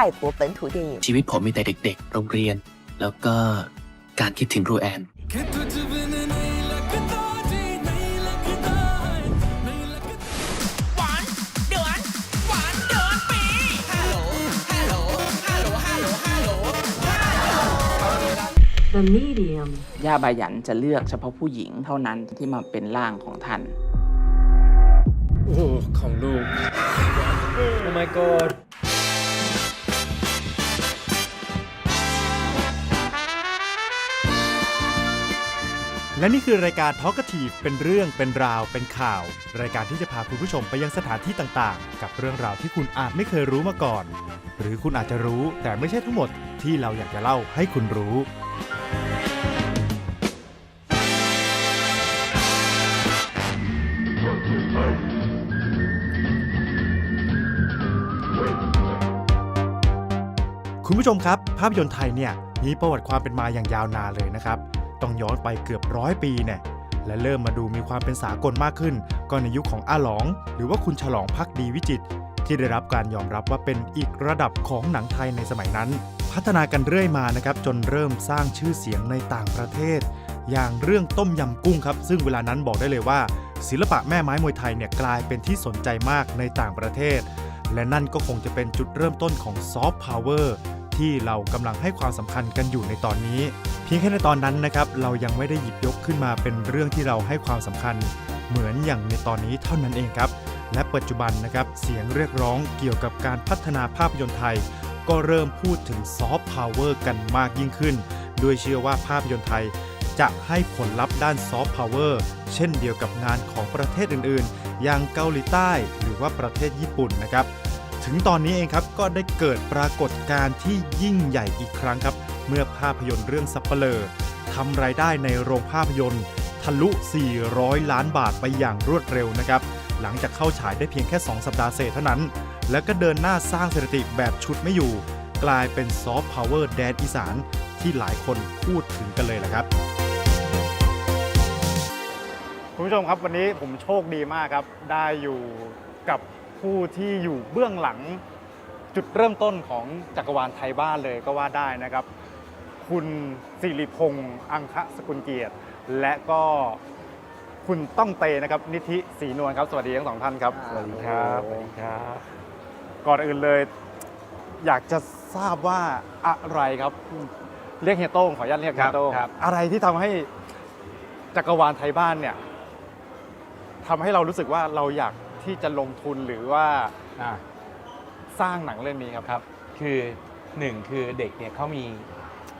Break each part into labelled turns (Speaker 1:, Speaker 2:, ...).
Speaker 1: 泰国本土电影。
Speaker 2: ชีวิตผมมีแต่เด็กๆ โรงเรียน แล้วก็การคิดถึงรูแอน
Speaker 3: หวานเดือนหวานเดือนปีฮัลโหลฮัลโหลฮัลโหลฮัลโหลฮัลโหล
Speaker 4: The medium.
Speaker 5: ย่าบายันจะเลือกเฉพาะผู้หญิงเท่านั้นที่มาเป็นร่างของท่าน
Speaker 6: โอ้ของลูก โอ้ my god
Speaker 7: และนี่คือรายการ Talkative เป็นเรื่องเป็นราวเป็นข่าว รายการที่จะพาคุณผู้ชมไปยังสถานที่ต่างๆ กับเรื่องราวที่คุณอาจไม่เคยรู้มาก่อน หรือคุณอาจจะรู้แต่ไม่ใช่ทั้งหมดที่เราอยากจะเล่าให้คุณรู้คุณผู้ชมครับ ภาพยนตร์ไทยเนี่ยมีประวัติความเป็นมาอย่างยาวนานเลยนะครับ ต้องย้อนไปเกือบร้อยปีเนี่ยและเริ่มมาดูมีความเป็นสากลมากขึ้น ก็ในยุคของอาหลอง หรือว่าคุณฉลองพักดีวิจิต ที่ได้รับการยอมรับว่าเป็นอีกระดับของหนังไทยในสมัยนั้น พัฒนากันเรื่อยมานะครับจนเริ่มสร้างชื่อเสียงในต่างประเทศ อย่างเรื่องต้มยำกุ้งครับ ซึ่งเวลานั้นบอกได้เลยว่า ศิลปะแม่ไม้มวยไทยเนี่ยกลายเป็นที่สนใจมากในต่างประเทศ และนั่นก็คงจะเป็นจุดเริ่มต้นของซอฟต์พาวเวอร์ ที่เรากำลังให้ความสำคัญกันอยู่ในตอนนี้ เพียงแค่ในตอนนั้นนะครับเรายังไม่ได้หยิบยกขึ้นมาเป็นเรื่องที่เราให้ความสำคัญ เหมือนอย่างในตอนนี้เท่านั้นเองครับ และปัจจุบันนะครับเสียงเรียกร้องเกี่ยวกับการพัฒนาภาพยนตร์ไทย ก็เริ่มพูดถึงซอฟต์พาวเวอร์กันมากยิ่งขึ้นโดยเชื่อว่าภาพยนตร์ไทยจะให้ผลลัพธ์ด้านซอฟต์พาวเวอร์เช่นเดียวกับงานของประเทศอื่นๆ อย่างเกาหลีใต้ หรือว่าประเทศญี่ปุ่นนะครับ ถึงตอนนี้เองครับก็ได้เกิดปรากฏการณ์ที่ยิ่งใหญ่อีกครั้งครับ เมื่อภาพยนตร์เรื่องซัปเปลอทำรายได้ในโรงภาพยนตร์ ทะลุ 400 ล้านบาทไปอย่างรวดเร็วนะครับ หลังจากเข้าฉายได้เพียงแค่ 2 สัปดาห์เศษเท่านั้น แล้วก็เดินหน้าสร้างสถิติแบบชุดไม่อยู่ กลายเป็นซอฟต์พาวเวอร์แดนอีสานที่หลายคนพูดถึงกันเลยแหละครับ
Speaker 8: คุณผู้ชมครับวันนี้ผมโชคดีมากครับ ได้อยู่กับ ผู้ที่อยู่เบื้องหลังจุดเริ่มต้นของจักรวาลไทยบ้านเลยก็ว่าได้นะครับ คุณสิริพงษ์อังคสกุลเกียรติ และก็คุณต้องเตนะครับ นิธิศรีนวลครับ สวัสดีทั้งสองท่านครับสวัสดีครับสวัสดีครับ ก่อนอื่นเลย อยากจะทราบว่าอะไรครับ เรียกเฮียโต้งขออนุญาตเรียกเฮียโต้ง
Speaker 6: ครับ
Speaker 8: อะไรที่ทำให้จักรวาลไทยบ้านเนี่ยทำให้เรารู้สึกว่าเราอยาก ที่จะลงทุนหรือว่า
Speaker 6: อ่า
Speaker 8: สร้างหนังเรื่องนี้ครับ
Speaker 6: ครับ คือหนึ่งคือเด็กเนี่ยเขามี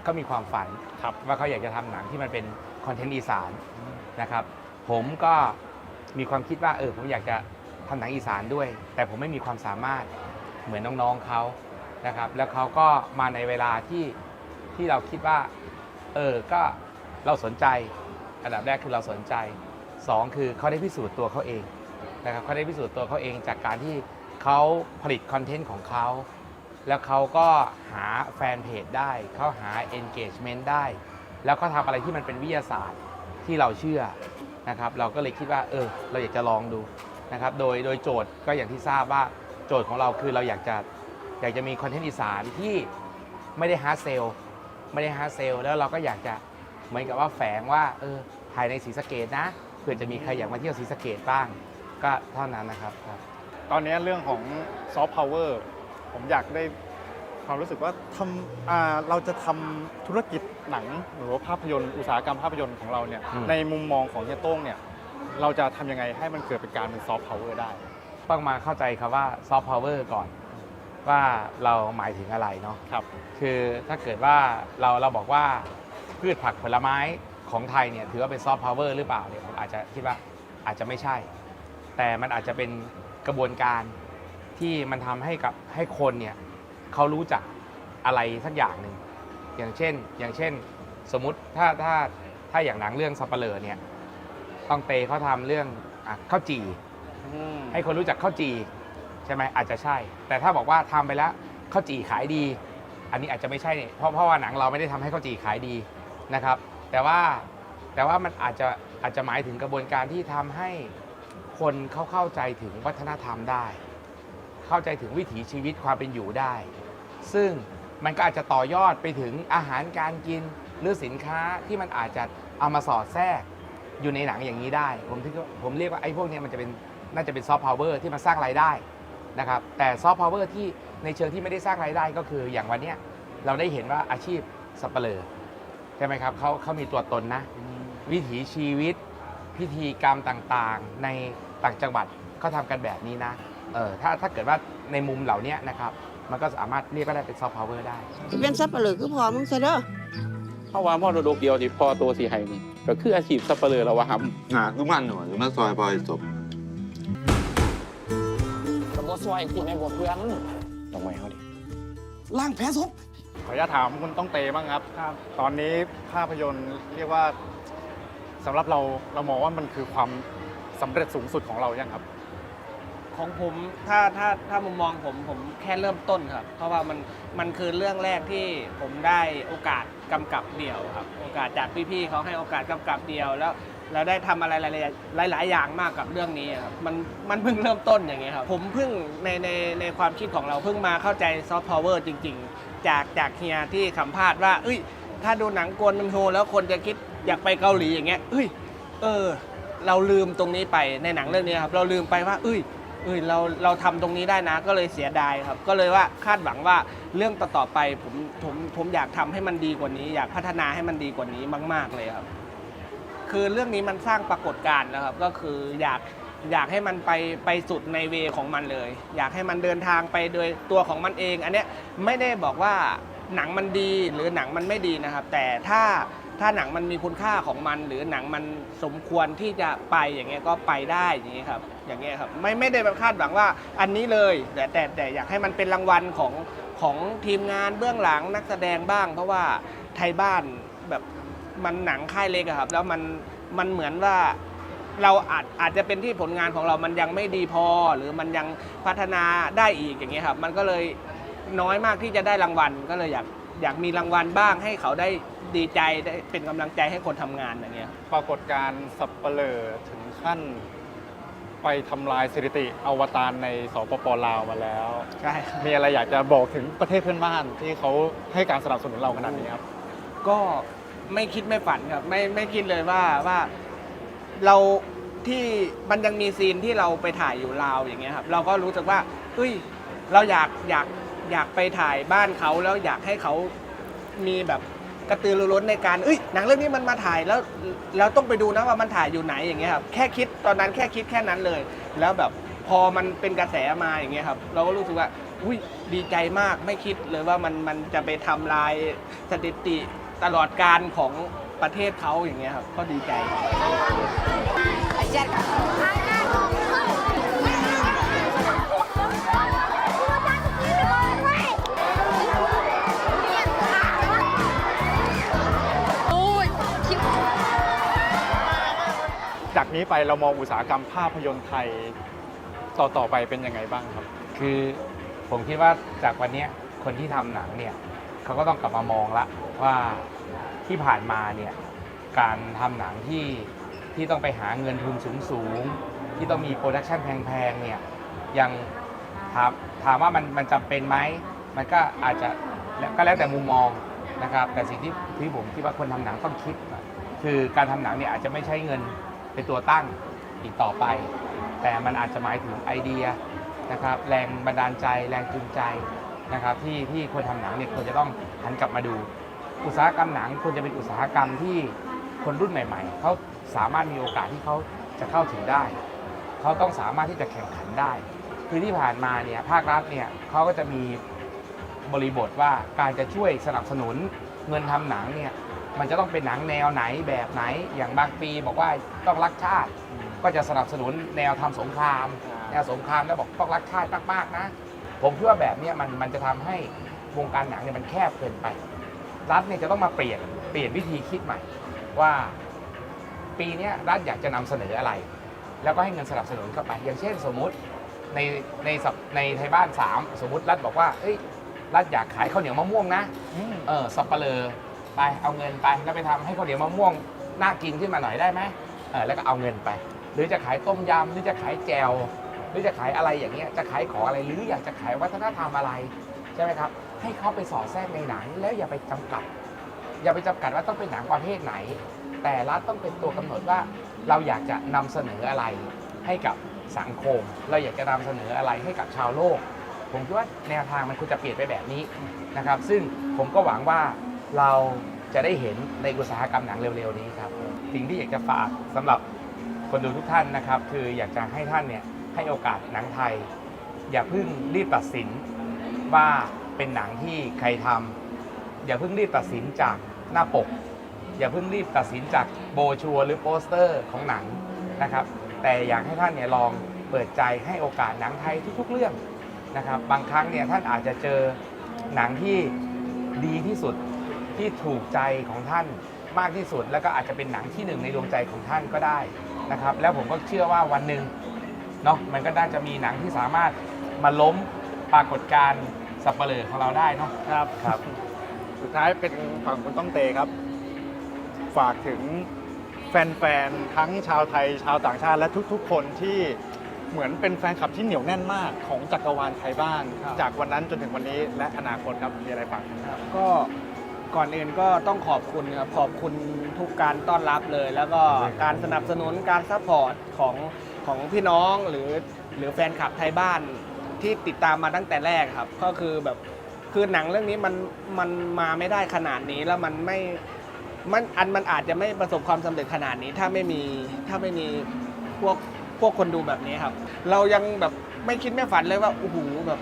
Speaker 6: เขามีความฝัน
Speaker 8: ครับ
Speaker 6: ว่าเขาอยากจะทำหนังที่มันเป็นคอนเทนต์อีสานนะครับ ผมก็มีความคิดว่าเออผมอยากจะทำหนังอีสานด้วย แต่ผมไม่มีความสามารถเหมือนน้องๆเขานะครับ แล้วเขาก็มาในเวลาที่ที่เราคิดว่าเออก็เราสนใจ อันดับแรกคือเราสนใจสองคือเขาได้พิสูจน์ตัวเขาเอง นะครับเขาได้พิสูจน์ตัวเขาเองจากการที่เขาผลิตคอนเทนต์ของเขา แล้วเขาก็หาแฟนเพจได้ เขาหา engagement ได้ แล้วก็ทำอะไรที่มันเป็นวิทยาศาสตร์ที่เราเชื่อนะครับเราก็เลยคิดว่าเออเราอยากจะลองดูนะครับโดยโดยโจทย์ก็อย่างที่ทราบว่าโจทย์ของเราคือเราอยากจะอยากจะมีคอนเทนต์อีสานที่ไม่ได้ฮาร์ดเซลไม่ได้ฮาร์ดเซลแล้วเราก็อยากจะเหมือนกับว่าแฝงว่าเออถ่ายในศรีสะเกดนะเผื่อจะมีใครอยากมาเที่ยวศรีสะเกดบ้าง ก็เท่านั้นนะครับครับ
Speaker 8: ตอนนี้เรื่องของซอฟต์พาวเวอร์ผมอยากได้ความรู้สึกว่าทำอ่าเราจะทำธุรกิจหนังหรือว่าภาพยนตร์อุตสาหกรรมภาพยนตร์ของเราเนี่ย
Speaker 6: อืม
Speaker 8: ในมุมมองของเฮียโต้งเนี่ยเราจะทำยังไงให้มันเกิดเป็นการเป็นซอฟต์พาวเวอร์ได้
Speaker 6: ต้องมาเข้าใจคำว่าซอฟต์พาวเวอร์ก่อน ว่าเราหมายถึงอะไรเนาะ
Speaker 8: ครับ
Speaker 6: คือถ้าเกิดว่าเราเราบอกว่าพืชผักผลไม้ของไทยเนี่ยถือว่าเป็นซอฟต์พาวเวอร์หรือเปล่าเนี่ยผมอาจจะคิดว่าอาจจะไม่ใช่ แต่มันอาจจะเป็นกระบวนการที่มันทำให้กับให้คนเนี่ยเขารู้จักอะไรสักอย่างหนึ่งอย่างเช่น อย่างเช่น สมมุติถ้าถ้าถ้าอย่างหนังเรื่องสัปเหร่อเนี่ยต้องเตเขาทำเรื่องอะข้าวจี่ให้คนรู้จักข้าวจี่ใช่ไหมอาจจะใช่ แต่ถ้าบอกว่าทำไปแล้วข้าวจี่ขายดี อันนี้อาจจะไม่ใช่เนี่ยเพราะเพราะว่าหนังเราไม่ได้ทำให้ข้าวจี่ขายดีนะครับ แต่ว่าแต่ว่ามันอาจจะอาจจะหมายถึงกระบวนการที่ทำให้ คนเขาเข้าใจถึงวัฒนธรรมได้ เข้าใจถึงวิถีชีวิตความเป็นอยู่ได้ ซึ่งมันก็อาจจะต่อยอดไปถึงอาหารการกินหรือสินค้าที่มันอาจจะเอามาสอดแทรกอยู่ในหนังอย่างนี้ได้ ผมที่ผมเรียกว่าไอ้พวกเนี้ยมันจะเป็นน่าจะเป็นซอฟต์พาวเวอร์ที่มันสร้างรายได้นะครับแต่ซอฟต์พาวเวอร์ที่ในเชิงที่ไม่ได้สร้างรายได้ก็คืออย่างวันเนี้ยเราได้เห็นว่าอาชีพสับเปลือใช่ไหมครับเขาเขามีตัวตนนะ วิถีชีวิตพิธีกรรมต่างๆ ใน ต่างจังหวัดเขาทำกันแบบนี้นะเออถ้าถ้าเกิดว่าในมุมเหล่านี้นะครับมันก็สามารถเรียกก็ได้เป็นซอฟต์พาวเวอร์ได้
Speaker 1: สิเป็นซับเปลือคือพอมึงซะเด้อ
Speaker 4: เพราะว่าพ่อโดกเดียวที่พ่อตัวสีไห้นี่ก็คืออาชีพสับปะเลอแล้ววะครับ
Speaker 9: อ่าคือมันหน่อยมันซอยพอยจบ
Speaker 5: กับว่าซอยคุณในบทเพื่อน
Speaker 4: ลองไว้เขาดิ
Speaker 3: ล่างแพ้ซบ
Speaker 8: ขออนุญาตถามคุณต้องเตบ้างครับ ตอนนี้ภาพยนตร์เรียกว่าสำหรับเราเรามองว่ามันคือความ สำเร็จสูงสุดของเรายังครับ
Speaker 10: ของผมถ้าถ้าถ้ามุมมองผมผมแค่เริ่มต้นครับ เพราะว่ามันมันคือเรื่องแรกที่ผมได้โอกาสกำกับเดี่ยวครับ โอกาสจากพี่ๆเขาให้โอกาสกำกับเดี่ยวแล้วเราได้ทำอะไรหลายๆหลายอย่างมากกับเรื่องนี้ครับมันมันเพิ่งเริ่มต้นอย่างเงี้ยครับ ผมเพิ่งในในในความคิดของเราเพิ่งมาเข้าใจซอฟต์พาวเวอร์จริง ๆ จากจากเฮียที่สัมภาษณ์ว่าเอ้ย ถ้าดูหนังกวนโฮแล้วคนจะคิดอยากไปเกาหลีอย่างเงี้ยเอ้ย เออ เราลืมตรงนี้ไปในหนังเรื่องนี้ครับเราลืมไปว่าเอ้ยเอ้ยเราเราทำตรงนี้ได้นะ ก็เลยเสียดายครับ ก็เลยว่าคาดหวังว่าเรื่องต่อๆไปผมผมผมอยากทำให้มันดีกว่านี้ อยากพัฒนาให้มันดีกว่านี้มาก ๆเลยครับ คือเรื่องนี้มันสร้างปรากฏการณ์นะครับ ก็คืออยากอยากให้มันไปไปสุดในเวของมันเลย อยากให้มันเดินทางไปโดยตัวของมันเอง อันเนี้ยไม่ได้บอกว่าหนังมันดีหรือหนังมันไม่ดีนะครับ แต่ถ้า ถ้าหนังมันมีคุณค่าของมัน หรือหนังมันสมควรที่จะไปอย่างเงี้ยก็ไปได้อย่างเงี้ยครับอย่างเงี้ยครับไม่ไม่ได้แบบคาดหวังว่าอันนี้เลย แต่แต่แต่อยากให้มันเป็นรางวัลของของทีมงานเบื้องหลังนักแสดงบ้าง เพราะว่าไทยบ้านแบบมันหนังค่ายเล็กอะครับ แล้วมันมันเหมือนว่าเราอาจอาจจะเป็นที่ผลงานของเรามันยังไม่ดีพอ หรือมันยังพัฒนาได้อีกอย่างเงี้ยครับ มันก็เลยน้อยมากที่จะได้รางวัลก็เลยอยาก อยากมีรางวัลบ้างให้เขาได้ดีใจได้เป็นกำลังใจให้คนทำงานอย่างเงี้ย
Speaker 8: ปรากฏการณ์สับเปลอถึงขั้น ไปทำลายสถิติอวตารในสปปลาวมาแล้ว
Speaker 10: ใช่ครับ
Speaker 8: มีอะไรอยากจะบอกถึงประเทศเพื่อนบ้านที่เขาให้การสนับสนุนเราขนาดนี้ครับ
Speaker 10: ก็ไม่คิดไม่ฝันครับ ไม่ไม่คิดเลยว่าว่าเราที่มันยังมีซีนที่เราไปถ่ายอยู่ลาวอย่างเงี้ยครับ เราก็รู้สึกว่าเฮ้ย เราอยากอยาก อยากไปถ่ายบ้านเขาแล้วอยากให้เขามีแบบกระตือรือร้นในการเอ้ยหนังเรื่องนี้มันมาถ่ายแล้วเราต้องไปดูนะว่ามันถ่ายอยู่ไหนอย่างเงี้ยครับแค่คิดตอนนั้นแค่คิดแค่นั้นเลย แล้วแบบพอมันเป็นกระแสมาอย่างเงี้ยครับ เราก็รู้สึกว่าอุ้ยดีใจมากไม่คิดเลยว่ามันมันจะไปทำลายสถิติตลอดการของประเทศเขาอย่างเงี้ยครับก็ดีใจ
Speaker 8: จากนี้ไปเรามองอุตสาหกรรมภาพยนตร์ไทยต่อต่อไปเป็นยังไงบ้างครับ
Speaker 6: คือผมคิดว่าจากวันนี้คนที่ทำหนังเนี่ยเขาก็ต้องกลับมามองละว่าที่ผ่านมาเนี่ยการทำหนังที่ที่ต้องไปหาเงินทุนสูงสูงที่ต้องมีโปรดักชันแพงๆเนี่ยยังถามถามว่ามันมันจำเป็นไหมมันก็อาจจะก็แล้วแต่มุมมองนะครับ แต่สิ่งที่ที่ผมคิดว่าคนทำหนังต้องคิด คือการทำหนังเนี่ยอาจจะไม่ใช้เงิน เป็นตัวตั้งอีกต่อไป แต่มันอาจจะหมายถึงไอเดียนะครับแรงบันดาลใจแรงจูงใจนะครับที่ที่คนทำหนังเนี่ยควรจะต้องหันกลับมาดู อุตสาหกรรมหนังควรจะเป็นอุตสาหกรรมที่คนรุ่นใหม่ ๆเขาสามารถมีโอกาสที่เขาจะเข้าถึงได้ เขาต้องสามารถที่จะแข่งขันได้ คือที่ผ่านมาเนี่ยภาครัฐเนี่ยเขาก็จะมีบริบทว่าการจะช่วยสนับสนุนเงินทำหนังเนี่ย มันจะต้องเป็นหนังแนวไหนแบบไหน อย่างบางปีบอกว่าต้องรักชาติ ก็จะสนับสนุนแนวทำสงคราม แนวสงครามแล้วบอกต้องรักชาติมากๆนะ ผมคิดว่าแบบเนี้ยมันมันจะทำให้วงการหนังเนี่ยมันแคบเกินไป รัฐเนี่ยจะต้องมาเปลี่ยนเปลี่ยนวิธีคิดใหม่ ว่าปีเนี้ยรัฐอยากจะนำเสนออะไร แล้วก็ให้เงินสนับสนุนเข้าไป อย่างเช่นสมมุติในในสัปในไทยบ้านสามสมมุติรัฐบอกว่าเอ้ยรัฐอยากขายข้าวเหนียวมะม่วงนะเออสับปะเลอ ไปเอาเงินไปแล้วไปทำให้ข้าวเหนียวมะม่วงน่ากินขึ้นมาหน่อยได้ไหมเออแล้วก็เอาเงินไป หรือจะขายต้มยำหรือจะขายแจวหรือจะขายอะไรอย่างเงี้ยจะขายของอะไรหรืออยากจะขายวัฒนธรรมอะไรใช่ไหมครับ ให้เขาไปสอดแทรกในหนังแล้วอย่าไปจำกัด อย่าไปจำกัดว่าต้องเป็นหนังประเภทไหน แต่รัฐต้องเป็นตัวกำหนดว่าเราอยากจะนำเสนออะไรให้กับสังคม เราอยากจะนำเสนออะไรให้กับชาวโลก ผมคิดว่าแนวทางมันควรจะเปลี่ยนไปแบบนี้นะครับ ซึ่งผมก็หวังว่า เราจะได้เห็นในอุตสาหกรรมหนังเร็วๆนี้ครับ สิ่งที่อยากจะฝากสำหรับคนดูทุกท่านนะครับ คืออยากจะให้ท่านเนี่ยให้โอกาสหนังไทย อย่าเพิ่งรีบตัดสินว่าเป็นหนังที่ใครทำอย่าเพิ่งรีบตัดสินจากหน้าปก อย่าเพิ่งรีบตัดสินจากโบชัวหรือโปสเตอร์ของหนังนะครับ แต่อยากให้ท่านเนี่ยลองเปิดใจให้โอกาสหนังไทยทุกๆเรื่องนะครับ บางครั้งเนี่ยท่านอาจจะเจอหนังที่ดีที่สุด ที่ถูกใจของท่านมากที่สุด แล้วก็อาจจะเป็นหนังที่หนึ่งในดวงใจของท่านก็ได้นะครับ แล้วผมก็เชื่อว่าวันหนึ่งเนาะมันก็น่าจะมีหนังที่สามารถมาล้มปรากฏการณ์สับเปลือของเราได้เนาะ
Speaker 8: ครับ
Speaker 6: ครับ
Speaker 8: สุดท้ายเป็นฝั่งคุณต้องเตครับ ฝากถึงแฟนๆ ทั้งชาวไทยชาวต่างชาติและทุก ๆ คนที่เหมือนเป็นแฟนคลับที่เหนียวแน่นมากของจักรวาลไทยบ้าน จากวันนั้นจนถึงวันนี้และอนาคตครับมีอะไรฝากไหมครับ
Speaker 10: ก็ ก่อนอื่นก็ต้องขอบคุณครับขอบคุณทุกการต้อนรับเลย แล้วก็การสนับสนุนการซัพพอร์ตของของพี่น้องหรือหรือแฟนคลับไทยบ้านที่ติดตามมาตั้งแต่แรกครับ ก็คือแบบคือหนังเรื่องนี้มันมันมาไม่ได้ขนาดนี้แล้วมันไม่มันอันมันอาจจะไม่ประสบความสำเร็จขนาดนี้ ถ้าไม่มีถ้าไม่มีพวกพวกคนดูแบบนี้ครับ เรายังแบบไม่คิดไม่ฝันเลยว่าโอ้โหแบบ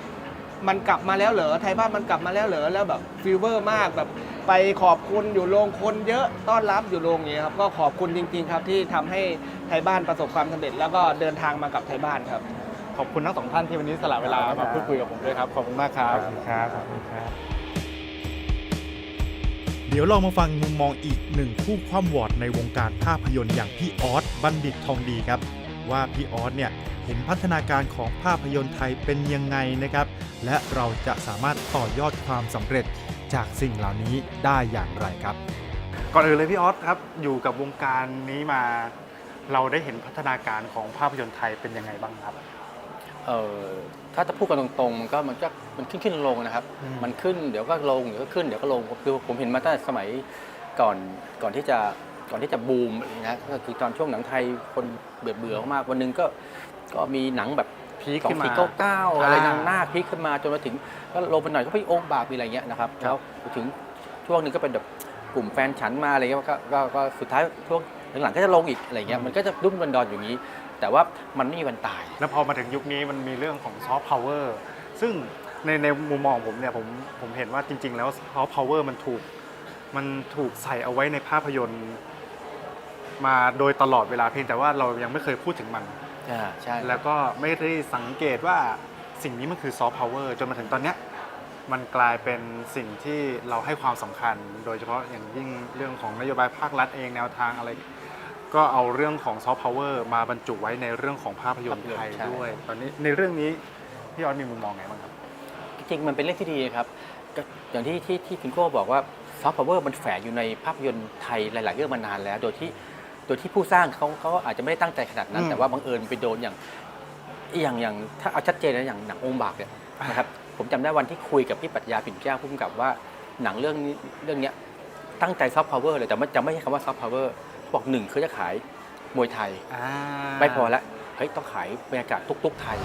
Speaker 10: มันกลับมาแล้วเหรอไทยบ้านมันกลับมาแล้วเหรอแล้วแบบฟีเวอร์มากแบบ ไปขอบคุณอยู่โรงคนเยอะต้อนรับอยู่โรงนี้ครับก็ขอบคุณจริง ๆ ครับที่ทำให้ไทยบ้านประสบความสำเร็จ แล้วก็เดินทางมากับไทยบ้านครับ
Speaker 8: ขอบคุณทั้งสองท่านที่วันนี้สละเวลามาพูดคุยกับผมด้วยครับ ขอบคุณมากครับ
Speaker 6: ขอบคุณครับขอบคุณครับ
Speaker 7: เดี๋ยวเรามาฟังมุมมองอีกหนึ่งผู้คว่ำวอดในวงการภาพยนตร์อย่างพี่ออสบัณฑิตทองดีครับ ว่าพี่ออสเนี่ยเห็นพัฒนาการของภาพยนตร์ไทยเป็นยังไงนะครับ และเราจะสามารถต่อยอดความสำเร็จ จากสิ่งเหล่านี้ได้อย่างไรครับ ก่อนอื่นเลยพี่ออสครับ อยู่กับวงการนี้มา เราได้เห็นพัฒนาการของภาพยนตร์ไทยเป็นยังไงบ้างครับ
Speaker 11: เออถ้าจะพูดกันตรงๆ มันก็มันก็มันขึ้นขึ้นลงๆนะครับ
Speaker 7: อืม
Speaker 11: มันขึ้นเดี๋ยวก็ลงเดี๋ยวก็ขึ้นเดี๋ยวก็ลงคือผมเห็นมาตั้งแต่สมัยก่อนก่อนที่จะก่อนที่จะบูมนะก็คือตอนช่วงหนังไทยคนเบื่อเบื่อๆมากวันหนึงก็ก็มีหนังแบบ
Speaker 8: พีค
Speaker 11: สอง
Speaker 8: ขึ้นมา
Speaker 11: สี่เก้าเก้าอะไร
Speaker 8: อ่า
Speaker 11: นางนาคพีคขึ้นมาจนมาถึงก็ลงไปหน่อยก็พี่โอ่งบาปมีอะไรเงี้ยนะครับแล้วถึงช่วงหนึงก็เป็นแบบกลุ่มแฟนฉันมาอะไรเงี้ยก็ก็ก็สุดท้ายช่วงหลังๆก็จะลงอีกอะไรเงี้ยมันก็จะรุ่มดอนๆอย่างนี้ แต่ว่ามันไม่มีวันตาย
Speaker 8: แล้วพอมาถึงยุคนี้มันมีเรื่องของซอฟต์พาวเวอร์ซึ่งในในมุมมองของผมเนี่ยผมผมเห็นว่าจริง ๆ แล้วซอฟต์พาวเวอร์มันถูกมันถูกใส่เอาไว้ในภาพยนตร์มาโดยตลอดเวลาเพียงแต่ว่าเรายังไม่เคยพูดถึงมัน
Speaker 11: อ่าใช่
Speaker 8: แล้วก็ไม่ได้สังเกตว่าสิ่งนี้มันคือซอฟต์พาวเวอร์จนมาถึงตอนเนี้ยมันกลายเป็นสิ่งที่เราให้ความสำคัญ โดยเฉพาะอย่างยิ่งเรื่องของนโยบายภาครัฐเองแนวทางอะไร ก็เอาเรื่องของซอฟต์พาวเวอร์มาบรรจุไว้ในเรื่องของภาพยนตร์ไทยด้วย ตอนนี้ในเรื่องนี้พี่ออสมีมุมมองไงบ้างครับ
Speaker 11: จริงๆมันเป็นเรื่องที่ดีครับก็อย่างที่ที่ที่คุณโก้บอกว่าซอฟต์พาวเวอร์มันแฝงอยู่ในภาพยนตร์ไทยหลาย ๆ เรื่องมานานแล้ว โดยที่ โดยที่ผู้สร้างเขาเขาอาจจะไม่ได้ตั้งใจขนาดนั้น
Speaker 8: อืม
Speaker 11: แต่ว่าบังเอิญไปโดนอย่างอย่างอย่างถ้าเอาชัดเจนนะอย่างหนังองค์บากเนี่ยนะครับผมจำได้วันที่คุยกับพี่ปรัชญาปิ่นแก้วพุ่มกับว่าหนังเรื่องนี้เรื่องเนี้ยตั้งใจซอฟต์พาวเวอร์เลยแต่ไม่จะไม่ใช่คำว่าซอฟต์พาวเวอร์บอกหนึ่งคือจะขายมวยไทย
Speaker 8: อ่า
Speaker 11: ไม่พอละเฮ้ยต้องขายบรรยากาศตุกๆไทย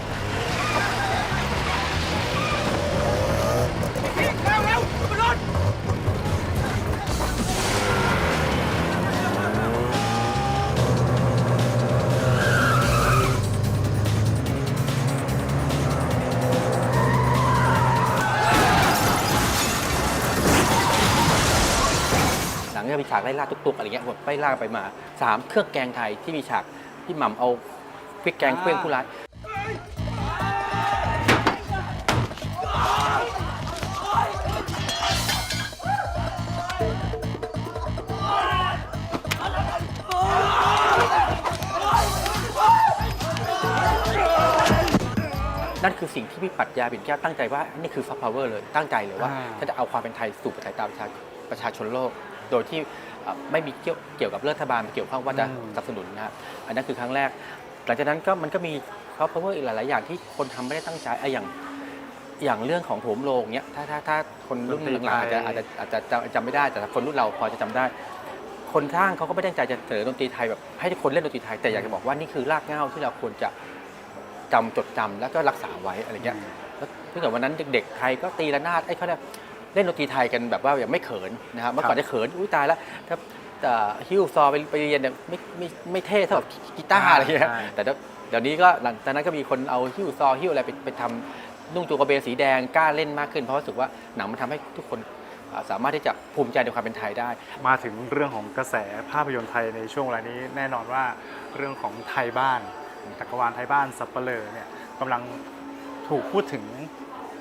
Speaker 11: หนังเนี่ยมีฉากไล่ล่าตุกๆอะไรเงี้ยแบบไล่ล่าไปมาสามเครื่องแกงไทยที่มีฉากที่หม่ำเอาพริกแกงเครื่องผู้ร้ายนั่นคือสิ่งที่พี่ปรัชญาปิ่นแก้วตั้งใจว่า นี่คือซอฟต์พาวเวอร์เลย ตั้งใจเลยว่า
Speaker 8: อ่า
Speaker 11: ถ้าจะเอาความเป็นไทยสู่สายตาประชาประชาชนโลก โดยที่เอ่อไม่มีเกี่ยวเกี่ยวกับรัฐบาลเกี่ยวข้องว่าจะสนับสนุนนะครับอันนั้นคือครั้งแรก หลังจากนั้นก็มันก็มีซอฟต์พาวเวอร์อีกหลาย ๆ อย่างที่คนทำไม่ได้ตั้งใจไอ้อย่างอย่างเรื่องของโถมโลงเนี้ยถ้าถ้าถ้าคนรุ่น
Speaker 8: ดนตรี
Speaker 11: หลังๆอาจจะ
Speaker 8: ไทย
Speaker 11: อาจจะอาจจะจำจำไม่ได้ แต่คนรุ่นเราพอจะจำได้ คนสร้างเขาก็ไม่ได้ตั้งใจจะเสนอดนตรีไทยแบบให้ทุกคนเล่นดนตรีไทยแต่อยากจะบอกว่านี่คือรากเหง้าที่เราควรจะจำจดจำแล้วก็รักษาไว้อะไรเงี้ยแล้วถ้าเกิดวันนั้นเด็กๆไทยก็ตีระนาดไอ้เขาเนี่ย เล่นดนตรีไทยกันแบบว่าอย่างไม่เขินนะครับเมื่อก่อนจะเขินอุ้ยตายแล้วถ้าแต่ฮิวซอไปไปเรียนเนี่ยไม่ไม่ไม่เท่เท่าแบบกีตาร์อะไรเงี้ย
Speaker 8: ใช่
Speaker 11: แต่เดี๋ยวนี้ก็หลังจากนั้นก็มีคนเอาฮิ้วซอฮิ้วอะไรไปไปทำนุ่งตัวกระเบนสีแดงกล้าเล่นมากขึ้นเพราะรู้สึกว่าหนังมันทำให้ทุกคนอ่าสามารถที่จะภูมิใจในความเป็นไทยได้
Speaker 8: มาถึงเรื่องของกระแสภาพยนตร์ไทยในช่วงเวลานี้แน่นอนว่าเรื่องของไทยบ้านจักรวาลไทยบ้านสับเปลอเนี่ยกำลังถูกพูดถึง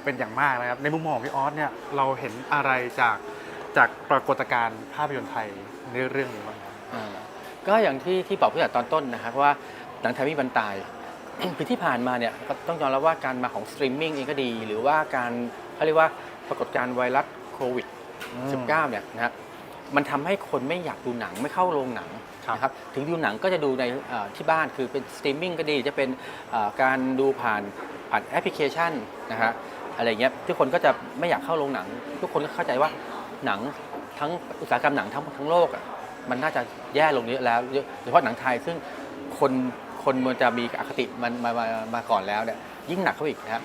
Speaker 8: เป็นอย่างมากนะครับ ในมุมมองของพี่ออสเนี่ยเราเห็นอะไรจากจากปรากฏการณ์ภาพยนตร์ไทยในเรื่องนี้บ้างครับ
Speaker 11: อ่าก็อย่างที่ที่บอกเพื่อตอนต้นนะครับว่าหนังไทยไม่มีบรรตายปีที่ผ่านมาเนี่ยก็ต้องยอมรับว่าการมาของสตรีมมิ่งเองก็ดี หรือว่าการเขาเรียกว่าปรากฏการณ์ไวรัสโควิด 19 เนี่ยนะฮะมันทำให้คนไม่อยากดูหนังไม่เข้าโรงหนัง
Speaker 8: ครับ
Speaker 11: นะครับถึงดูหนังก็จะดูในเอ่อที่บ้านคือเป็นสตรีมมิ่งก็ดีจะเป็นเอ่อการดูผ่านผ่านแอปพลิเคชันนะฮะ อะไรเงี้ยทุกคนก็จะไม่อยากเข้าโรงหนัง ทุกคนก็เข้าใจว่าหนังทั้งอุตสาหกรรมหนังทั้งทั้งโลกอะมันน่าจะแย่ลงเยอะแล้วโดยเฉพาะหนังไทยซึ่งคนคนมันจะมีอคติมันมามามาก่อนแล้วเนี่ยยิ่งหนักเข้าอีกนะครับ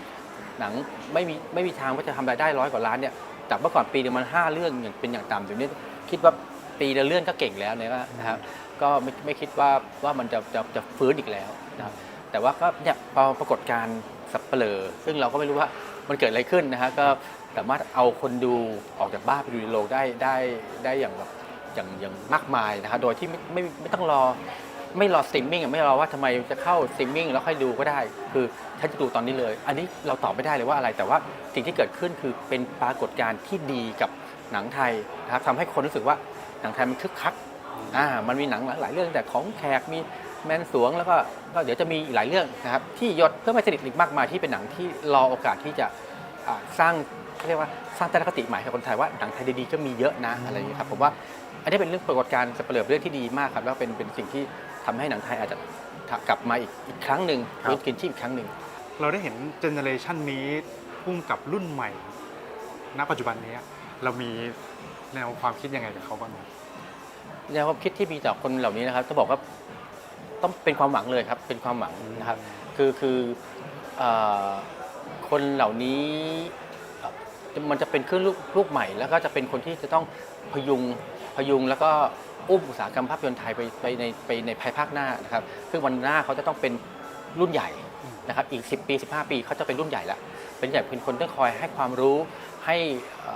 Speaker 11: หนังไม่มีไม่มีทางว่าจะทำรายได้ร้อยกว่าล้านเนี่ยจากเมื่อก่อนปีนึงมันห้าเรื่องอย่างเป็นอย่างต่ำเดี๋ยวนี้คิดว่าปีละเรื่องก็เก่งแล้วเนี่ยนะครับก็ไม่ไม่คิดว่าว่ามันจะจะจะฟื้นอีกแล้วนะครับแต่ว่าก็เนี่ยพอปรากฏการ์สับเปลอซึ่งเราก็ไม่รู้ว่า มันเกิดอะไรขึ้นนะฮะก็สามารถเอาคนดูออกจากบ้านไปดูในโรงได้ได้ได้อย่างแบบอย่างอย่างมากมายนะฮะโดยที่ไม่ไม่ไม่ต้องรอไม่รอสตรีมมิ่งไม่รอว่าทำไมจะเข้าสตรีมมิ่งแล้วค่อยดูก็ได้ คือฉันจะดูตอนนี้เลย อันนี้เราตอบไม่ได้เลยว่าอะไร แต่ว่าสิ่งที่เกิดขึ้นคือเป็นปรากฏการณ์ที่ดีกับหนังไทยนะครับทำให้คนรู้สึกว่าหนังไทยมันคึกคักอ่ามันมีหนังหลายเรื่องแต่ของแขกมี แมนสวงแล้วก็ก็เดี๋ยวจะมีอีกหลายเรื่องนะครับที่ยศเพื่อไม่สนิทอีกมากมายที่เป็นหนังที่รอโอกาสที่จะอ่าสร้างเขาเรียกว่าสร้างทัศนคติใหม่ให้คนไทยว่าหนังไทยดีๆก็มีเยอะนะอะไรอย่างนี้ยครับผมว่าอันนี้เป็นเรื่องปรากฏการณ์สเปเหร่อเรื่องที่ดีมากครับแล้วเป็นเป็นสิ่งที่ทำให้หนังไทยอาจจะกลับมาอีกอีกครั้งหนึ่ง
Speaker 8: ครับ
Speaker 11: ฟื้นกินชีพอีกครั้งหนึ่ง
Speaker 8: เราได้เห็นเจเนอเรชันนี้พุ่มกับรุ่นใหม่ ณปัจจุบันนี้เรามีแนวความคิดยังไงกับเขาบ้างครับ
Speaker 11: แนวความคิดที่มีต่อคนเหล่านี้นะครับต้องบอกว่า ต้องเป็นความหวังเลยครับเป็นความหวังนะครับ คือคือเอ่อคนเหล่านี้เอ่อมันจะเป็นเครื่องลูกลูกใหม่ แล้วก็จะเป็นคนที่จะต้องพยุงพยุงแล้วก็อุ้มอุตสาหกรรมภาพยนตร์ไทยไปไปในไปในภายภาคหน้านะครับซึ่งวันหน้าเขาจะต้องเป็นรุ่นใหญ่นะครับอีก 10 ปี 15 ปีเขาจะเป็นรุ่นใหญ่ละเป็นใหญ่เป็นคนที่คอยให้ความรู้ ให้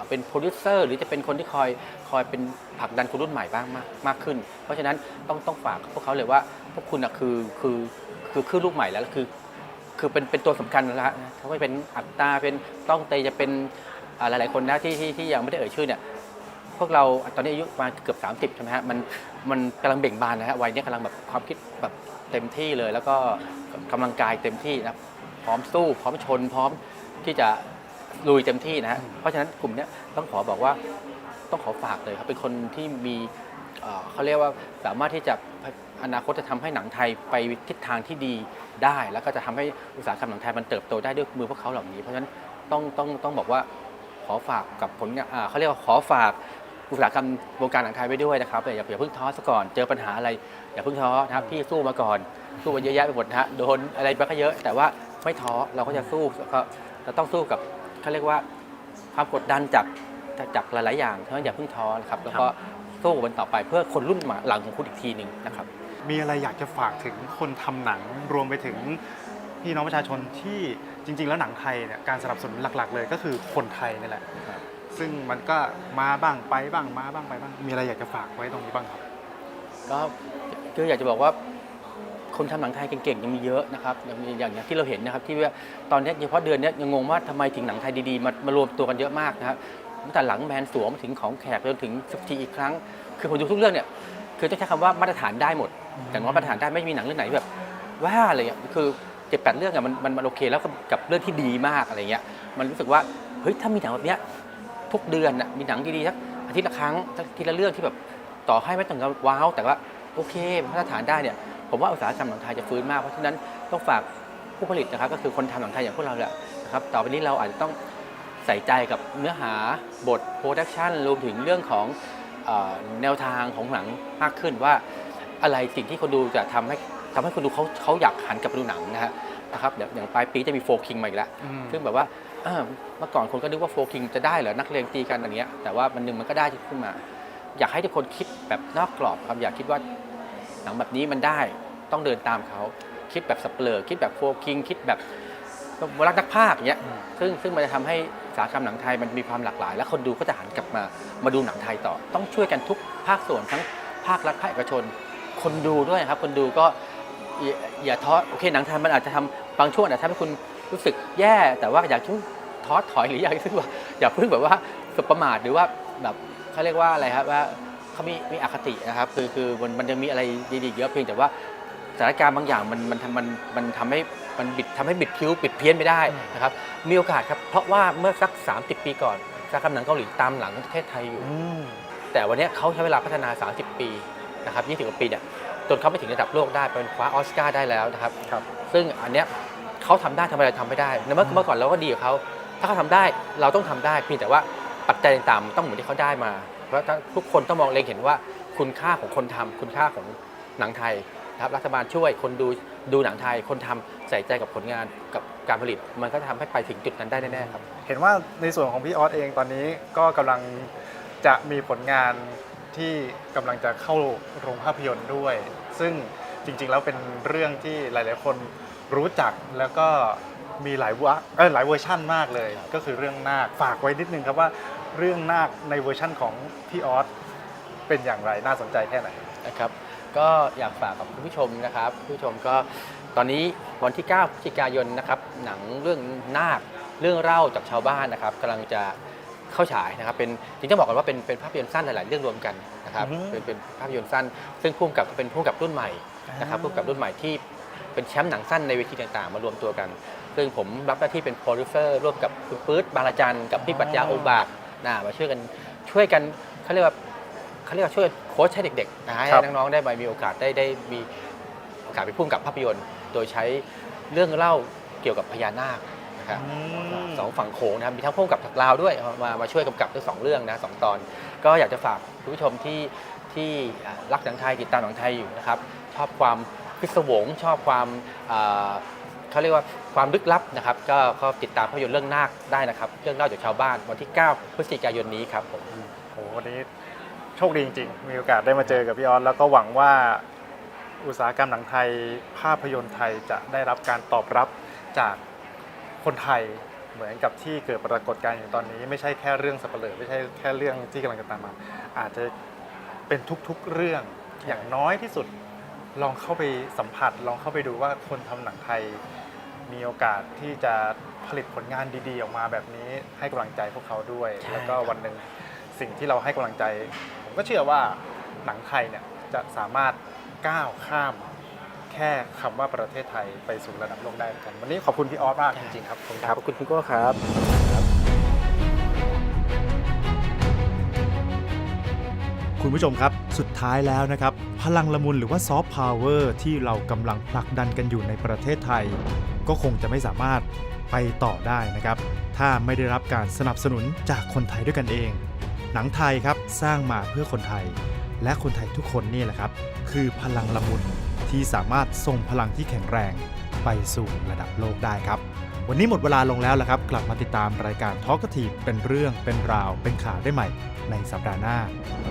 Speaker 11: เป็นโปรดิวเซอร์หรือจะเป็นคนที่คอยคอยเป็นผลักดันคนรุ่นใหม่บ้างมากมากขึ้น เพราะฉะนั้นต้องต้องฝากพวกเขาเลยว่าพวกคุณนะคือคือคือคือลูกใหม่แล้วคือ คือเป็นเป็นตัวสำคัญแล้วนะเขาไม่เป็นอัตตาเป็นต้องเตจะเป็นอ่าหลายๆคนนะที่ที่ที่ยังไม่ได้เอ่ยชื่อเนี่ยพวกเราตอนนี้อายุมาเกือบ 30ใช่ไหมฮะมันมันกำลังเบ่งบานนะฮะวัยนี้กำลังแบบความคิดแบบเต็มที่เลย แล้วก็กำลังกายเต็มที่นะพร้อมสู้ พร้อมชนพร้อมที่จะ ลุยเต็มที่นะฮะเพราะฉะนั้นกลุ่มเนี้ยต้องขอบอกว่าต้องขอฝากเลยครับเป็นคนที่มีเอ่อเขาเรียกว่าสามารถที่จะอนาคตจะทำให้หนังไทยไปทิศทางที่ดีได้ แล้วก็จะทำให้อุตสาหกรรมหนังไทยมันเติบโตได้ด้วยมือพวกเขาเหล่านี้ เพราะฉะนั้นต้องต้องต้องบอกว่าขอฝากกับผลงานอ่าเขาเรียกว่าขอฝากอุตสาหกรรมวงการหนังไทยไว้ด้วยนะครับอย่าอย่าเพิ่งท้อซะก่อนเจอปัญหาอะไรอย่าเพิ่งท้อนะครับพี่สู้มาก่อนสู้มาเยอะแยะไปหมดนะฮะโดนอะไรไปก็เยอะ แต่ว่าไม่ท้อเราก็จะสู้ก็เราต้องสู้กับ เขาเรียกว่าความกดดันจากจากหลาย ๆ อย่างเพราะฉะนั้นอย่าเพิ่งท้อนะครับแล้วก็สู้มันต่อไปเพื่อคนรุ่นหลังของคุณอีกทีหนึ่งนะครับ
Speaker 8: มีอะไรอยากจะฝากถึงคนทำหนังรวมไปถึงพี่น้องประชาชนที่จริง ๆ แล้วหนังไทยเนี่ยการสนับสนุนหลัก ๆ เลยก็คือคนไทยนี่แหละ
Speaker 11: ครับ
Speaker 8: ซึ่งมันก็มาบ้างไปบ้างมาบ้างไปบ้างมีอะไรอยากจะฝากไว้ตรงนี้บ้างครับ
Speaker 11: ก็คืออยากจะบอกว่า คนทำหนังไทยเก่งๆยังมีเยอะนะครับอย่างอย่างอย่างที่เราเห็นนะครับที่ว่าตอนนี้เฉพาะเดือนนี้ยังงงว่าทำไมถึงหนังไทยดีๆมามารวมตัวกันเยอะมากนะครับตั้งแต่หลังแมนสวมถึงของแขกจนถึงสุทีอีกครั้ง คือผมดูทุกเรื่องเนี่ยคือต้องใช้คำว่ามาตรฐานได้หมดแต่ว่ามาตรฐานได้ไม่มีหนังเรื่องไหนแบบว่าอะไรเงี้ยคือเจ็ดแปดเรื่องอะมันมันโอเคแล้วกับเรื่องที่ดีมากอะไรเงี้ยมันรู้สึกว่าเฮ้ยถ้ามีหนังแบบเนี้ยทุกเดือนน่ะมีหนังดีๆสักอาทิตย์ละครั้งสักทีละเรื่องที่แบบต่อให้ไม่ต้องว้าวแต่ว่าโอเคมาตรฐานได้เนี่ย ผมว่าอุตสาหกรรมหนังไทยจะฟื้นมาก เพราะฉะนั้นต้องฝากผู้ผลิตนะครับ ก็คือคนทำหนังไทยอย่างพวกเราแหละนะครับ ต่อไปนี้เราอาจจะต้องใส่ใจกับเนื้อหาบทโปรดักชันรวมถึงเรื่องของเออแนวทางของหนังมากขึ้นว่าอะไรสิ่งที่คนดูจะทำให้ทำให้คนดูเขาเขาอยากหันกลับไปดูหนังนะฮะนะครับอย่างอย่างปลายปีจะมีโฟคิงมาอีกแล้ว ซึ่งแบบว่าเออเมื่อก่อนคนก็นึกว่าโฟคิงจะได้เหรอนักเลงตีกันอย่างเงี้ยแต่ว่ามันหนึ่งมันก็ได้ขึ้นมา อยากให้ทุกคนคิดแบบนอกกรอบครับอยากคิดว่า หนังแบบนี้มันได้ต้องเดินตามเขาคิดแบบสเปลอคิดแบบโฟคิงคิดแบบรักนักภาคอย่างเงี้ยซึ่งซึ่งมันจะทำให้อุตสาหกรรมหนังไทยมันมีความหลากหลาย และคนดูก็จะหันกลับมามาดูหนังไทยต่อ ต้องช่วยกันทุกภาคส่วนทั้งภาครัฐภาคเอกชน คนดูด้วยครับ คนดูก็อย่าอย่าท้อโอเคหนังไทยมันอาจจะทำบางช่วงอาจจะทำให้คุณรู้สึกแย่แต่ว่าอย่าเพิ่งท้อถอยหรืออย่าเพิ่งว่าอย่าเพิ่งแบบว่าสุประมาทหรือว่าแบบเขาเรียกว่าอะไรครับว่า เขามีมีอคตินะครับ คือคือมันมันยังมีอะไรดีๆเยอะเพียงแต่ว่าสถานการณ์บางอย่างมันมันทำมันมันทำให้มันบิดทำให้บิดคิ้วบิดเพี้ยนไม่ได้นะครับ มีโอกาสครับ เพราะว่าเมื่อสัก 30 ปีก่อนสากรรมหนังเกาหลีตามหลังประเทศไทยอยู่ แต่วันเนี้ยเขาใช้เวลาพัฒนา 30 ปีนะครับ20กว่าปีเนี่ยจนเขาไปถึงระดับโลกได้เป็นคว้าออสการ์ได้แล้วนะครับซึ่งอันเนี้ยเขาทำได้ทำอะไรทำไม่ได้เมื่อเมื่อก่อนเราก็ดีกับเขาถ้าเขาทำได้เราต้องทำได้เพียงแต่ว่าปัจจัยต่างๆมันต้องเหมือนที่เขาได้มา เพราะทุกคนต้องมองเล็งเห็นว่าคุณค่าของคนทำคุณค่าของหนังไทยนะครับรัฐบาลช่วยคนดูดูหนังไทย คนทำใส่ใจกับผลงานกับการผลิต มันก็จะทำให้ไปถึงจุดนั้นได้แน่ๆครับ
Speaker 8: เห็นว่าในส่วนของพี่ออสเองตอนนี้ก็กำลังจะมีผลงานที่กำลังจะเข้าโรงภาพยนตร์ด้วย ซึ่งจริงๆแล้วเป็นเรื่องที่หลาย ๆ คนรู้จักแล้วก็มีหลายวะเออหลายเวอร์ชั่นมากเลย ก็คือเรื่องนาคฝากไว้นิดนึงครับว่า เรื่องนาคในเวอร์ชั่นของพี่ออสเป็นอย่างไรน่าสนใจแค่ไหน
Speaker 11: นะครับ ก็อยากฝากกับคุณผู้ชมนะครับผู้ชมก็ตอนนี้วันที่ 9พฤศจิกายนนะครับ หนังเรื่องนาคเรื่องเล่าจากชาวบ้านนะครับกำลังจะเข้าฉายนะครับ เป็นจริงๆต้องบอกกันว่าเป็นเป็นภาพยนตร์สั้นหลาย ๆ เรื่องรวมกันนะครับ
Speaker 8: อือฮึ
Speaker 11: เป็นเป็นภาพยนตร์สั้น ซึ่งพุ่มกับเป็นพุ่มกับรุ่นใหม่นะครับ
Speaker 8: อ่า
Speaker 11: พุ่มกับรุ่นใหม่ที่เป็นแชมป์หนังสั้นในเวทีต่าง ๆ มารวมตัวกัน ซึ่งผมรับหน้าที่เป็นโปรดิวเซอร์ร่วมกับคุณปื๊ดบางระจันกับพี่ปรัชญาโอบาก นะมาช่วยกันช่วยกันเขาเรียกว่าเขาเรียกว่าช่วยโค้ชให้เด็กๆนะฮะ
Speaker 8: ครับ
Speaker 11: ให้น้องๆได้มามีโอกาสได้ได้มีโอกาสไปพุ่งกับภาพยนตร์ โดยใช้เรื่องเล่าเกี่ยวกับพญานาคนะครับสองฝั่งโขงนะครับมีทั้งพุ่งกับจากลาวด้วยมามาช่วยกำกับทั้งสองเรื่องนะสองตอน ก็อยากจะฝากคุณผู้ชมที่ที่อ่ารักหนังไทยติดตามหนังไทยอยู่นะครับชอบความพิศวงชอบความอ่า เขาเรียกว่าความลึกลับนะครับก็ก็ติดตามภาพยนตร์เรื่องนาคได้นะครับ เรื่องเล่าจากชาวบ้านวันที่ 9 พฤศจิกายนนี้ครับผม
Speaker 8: โหวันนี้โชคดีจริง ๆ มีโอกาสได้มาเจอกับพี่ออสแล้วก็หวังว่าอุตสาหกรรมหนังไทย ภาพยนตร์ไทยจะได้รับการตอบรับจากคนไทยเหมือนกับที่เกิดปรากฏการณ์อย่างตอนนี้ ไม่ใช่แค่เรื่องสับเปลือไม่ใช่แค่เรื่องที่กำลังจะตามมา อาจจะเป็นทุกๆเรื่องอย่างน้อยที่สุดลองเข้าไปสัมผัส ลองเข้าไปดูว่าคนทำหนังไทย มีโอกาสที่จะผลิตผลงานดีๆ ออกมาแบบนี้ให้กำลังใจพวกเขาด้วย
Speaker 11: ใช่
Speaker 8: แล้วก็วันหนึ่งสิ่งที่เราให้กำลังใจ ผมก็เชื่อว่าหนังไทยเนี่ยจะสามารถก้าวข้าม แค่คำว่าประเทศไทยไปสู่ระดับโลกได้เหมือนกัน วันนี้ขอบคุณพี่ออสมากจริงๆครับขอบคุณครับ
Speaker 11: ขอบคุณคุณโก้ครับ
Speaker 7: คุณผู้ชมครับ สุดท้ายแล้วนะครับ พลังละมุนหรือว่าซอฟต์พาวเวอร์ที่เรากำลังผลักดันกันอยู่ในประเทศไทย ก็คงจะไม่สามารถไปต่อได้นะครับ ถ้าไม่ได้รับการสนับสนุนจากคนไทยด้วยกันเอง หนังไทยครับสร้างมาเพื่อคนไทย และคนไทยทุกคนนี่แหละครับ คือพลังละมุนที่สามารถส่งพลังที่แข็งแรงไปสู่ระดับโลกได้ครับ วันนี้หมดเวลาลงแล้วละครับ กลับมาติดตามรายการทอกทีเป็นเรื่องเป็นราวเป็นข่าวได้ใหม่ในสัปดาห์หน้า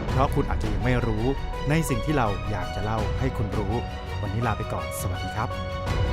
Speaker 7: เพราะคุณอาจจะยังไม่รู้ในสิ่งที่เราอยากจะเล่าให้คุณรู้ วันนี้ลาไปก่อน สวัสดีครับ